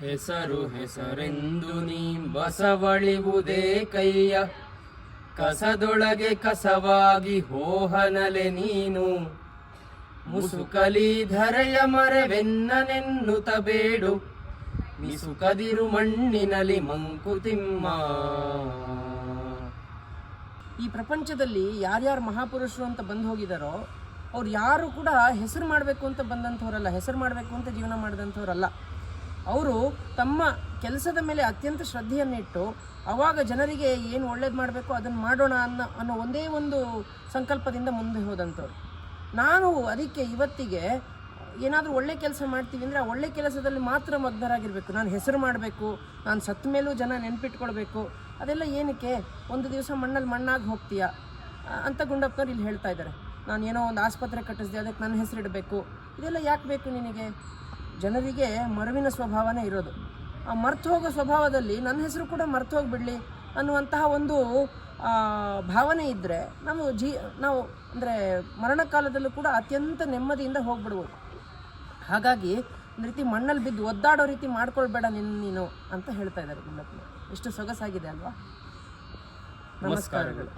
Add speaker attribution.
Speaker 1: ಹೆಸರು ಹೆಸರೆಂದು ನೀ ಬಸವಳಿವುದೇ ಕೈಯ. ಕಸದೊಳಗೆ ಕಸವಾಗಿ ಹೋಹನಲೆ ನೀನು. ಮುಸುಕಲಿ ಧರೆಯ ಮರವೆನ್ನನೆನ್ನುತ ಬೇಡು. ಮಿಸುಕದಿರು ಮಣ್ಣಿನಲಿ ಮಂಕುತಿಮ್ಮ
Speaker 2: ಈ ಪ್ರಪಂಚದಲ್ಲಿ ಯಾರ್ಯಾರು ಮಹಾಪುರುಷರು ಅಂತ ಬಂದು ಹೋಗಿದಾರೋ, ಅವ್ರು ಯಾರು ಕೂಡ ಹೆಸರು ಮಾಡಬೇಕು ಅಂತ ಬಂದಂಥವ್ರಲ್ಲ, ಹೆಸರು ಮಾಡಬೇಕು ಅಂತ ಜೀವನ ಮಾಡಿದಂಥವ್ರಲ್ಲ. ಅವರು ತಮ್ಮ ಕೆಲಸದ ಮೇಲೆ ಅತ್ಯಂತ ಶ್ರದ್ಧೆಯನ್ನಿಟ್ಟು ಅವಾಗ ಜನರಿಗೆ ಏನು ಒಳ್ಳೇದು ಮಾಡಬೇಕು ಅದನ್ನು ಮಾಡೋಣ ಅನ್ನೋ ಅನ್ನೋ ಒಂದೇ ಒಂದು ಸಂಕಲ್ಪದಿಂದ ಮುಂದೆ ಹೋದಂಥವ್ರು. ನಾನು ಅದಕ್ಕೆ ಇವತ್ತಿಗೆ ಏನಾದರೂ ಒಳ್ಳೆ ಕೆಲಸ ಮಾಡ್ತೀವಿ ಅಂದರೆ ಆ ಒಳ್ಳೆ ಕೆಲಸದಲ್ಲಿ ಮಾತ್ರ ಮಗ್ನರಾಗಿರಬೇಕು. ನಾನು ಹೆಸರು ಮಾಡಬೇಕು, ನಾನು ಸತ್ತ ಮೇಲೂ ಜನ ನೆನ್ಪಿಟ್ಕೊಳ್ಬೇಕು. ಅದೆಲ್ಲ ಏನಕ್ಕೆ? ಒಂದು ದಿವಸ ಮಣ್ಣಲ್ಲಿ ಮಣ್ಣಾಗಿ ಹೋಗ್ತೀಯಾ? ಅಂತ ಗುಂಡಪ್ಪನವ್ರು ಇಲ್ಲಿ ಹೇಳ್ತಾ ಇದ್ದಾರೆ. ನಾನು ಏನೋ ಒಂದು ಆಸ್ಪತ್ರೆ ಕಟ್ಟಿಸಿದೆ, ಅದಕ್ಕೆ ನನ್ನ ಹೆಸರಿಡಬೇಕು. ಇದೆಲ್ಲ ಯಾಕೆ ಬೇಕು ನಿನಗೆ? ಜನರಿಗೆ ಮರವಿನ ಸ್ವಭಾವನೇ ಇರೋದು. ಆ ಮರ್ತು ಹೋಗೋ ಸ್ವಭಾವದಲ್ಲಿ ನನ್ನ ಹೆಸರು ಕೂಡ ಮರ್ತು ಹೋಗಿಬಿಡಲಿ ಅನ್ನುವಂತಹ ಒಂದು ಭಾವನೆ ಇದ್ದರೆ ನಾವು ಜೀ, ನಾವು ಅಂದರೆ ಮರಣಕಾಲದಲ್ಲೂ ಕೂಡ ಅತ್ಯಂತ ನೆಮ್ಮದಿಯಿಂದ ಹೋಗ್ಬಿಡ್ಬೋದು. ಹಾಗಾಗಿ ಒಂದು ರೀತಿ ಮಣ್ಣಲ್ಲಿ ಬಿದ್ದು ಒದ್ದಾಡೋ ರೀತಿ ಮಾಡ್ಕೊಳ್ಬೇಡ ನಿನ್ನ ನೀನು ಅಂತ ಹೇಳ್ತಾ ಇದ್ದಾರೆ ಎಷ್ಟು ಸೊಗಸಾಗಿದೆ ಅಲ್ವಾ? ನಮಸ್ಕಾರಗಳು.